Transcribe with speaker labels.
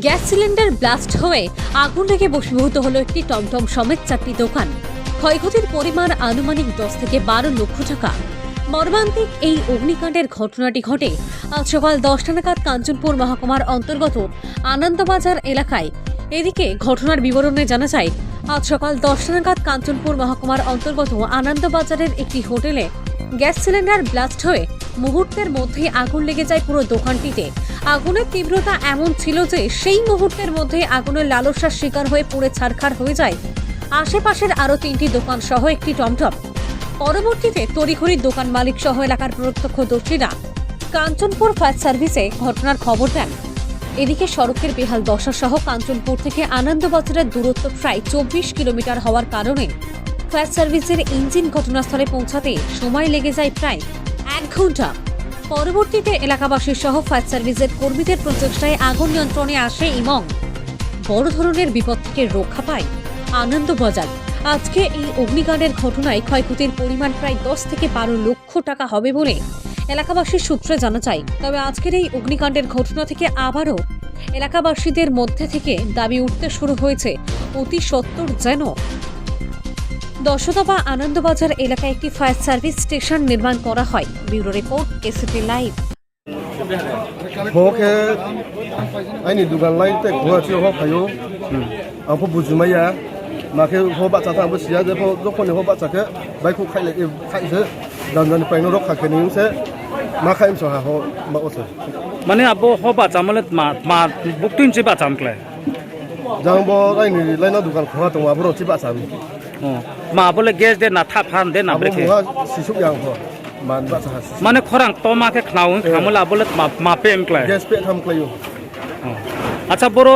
Speaker 1: Gas cylinder blast হয়ে আগুন লেগে বসীভূত হলো একটি টমটম সমেত চারটি দোকান। ক্ষয়ক্ষতির পরিমাণ আনুমানিক দশ থেকে বারো লক্ষ টাকা। মর্মান্তিক এই অগ্নিকাণ্ডের ঘটনাটি ঘটে আজ সকাল দশটা নাগাদ কাঞ্চনপুর মহকুমার অন্তর্গত আনন্দবাজার এলাকায়। এদিকে ঘটনার বিবরণে জানা যায় আজ সকাল দশটা নাগাদ কাঞ্চনপুর মহকুমার অন্তর্গত আনন্দবাজারের একটি হোটেলে গ্যাস সিলিন্ডার ব্লাস্ট হয়ে মুহূর্তের মধ্যে আগুন লেগে যায় পুরো দোকানটিতে। আগুনের তীব্রতা এমন ছিল যে সেই মুহূর্তের মধ্যে আগুনের লালসার শিকার হয়ে পুড়ে ছারখার হয়ে যায়। আশেপাশের আরও তিনটি দোকান সহ একটি টমটম। পরবর্তীতে তড়িঘড়ি দোকান মালিক সহ এলাকার প্রত্যক্ষদর্শীরা কাঞ্চনপুর ফায়ার সার্ভিসে ঘটনার খবর দেন। এদিকে সড়কের বেহাল দশা সহ কাঞ্চনপুর থেকে আনন্দবাজারের দূরত্ব প্রায় চব্বিশ কিলোমিটার হওয়ার কারণে ফায়ার সার্ভিসের ইঞ্জিন ঘটনাস্থলে পৌঁছাতে সময় লেগে যায় প্রায় এক ঘণ্টা। পরবর্তীতে এলাকাবাসী সহ ফায়ার সার্ভিসের কর্মীদের প্রচেষ্টায় আগুন নিয়ন্ত্রণে আসে এবং বড় ধরনের বিপদ থেকে রক্ষা পায় আনন্দবাজার আজকে এই অগ্নিকাণ্ডের ঘটনায় ক্ষয়ক্ষতির পরিমাণ প্রায় দশ থেকে বারো লক্ষ টাকা হবে বলে এলাকাবাসীর সূত্রে জানা যায়। তবে আজকের এই অগ্নিকাণ্ডের ঘটনা থেকে আবারও এলাকাবাসীদের মধ্যে থেকে দাবি উঠতে শুরু হয়েছে। অতি সত্বর যেন দশদবা আনন্দবাজার এলাকায় একটি ফায়ার সার্ভিস স্টেশন নির্মাণ করা হয় bureau report ACP live
Speaker 2: do ko ni ho ba cha ke bai khu khai le e khai se dan dan pai no rok kha ke ni se ma khai im so ha ho ma o se
Speaker 3: মানে আবো হবা চামলে মা মা বুকটিন চে বা চামকলে
Speaker 2: jang bo ai ni lai na dugan kho ta wa bro
Speaker 3: মা বলে gas দে না থা ফান দে না
Speaker 2: si
Speaker 3: মানে খরাং তো মাকে খাও খামলা বলে মা মা পেম ক্লে
Speaker 2: gas pe tham klai yo
Speaker 3: আচ্ছা বড়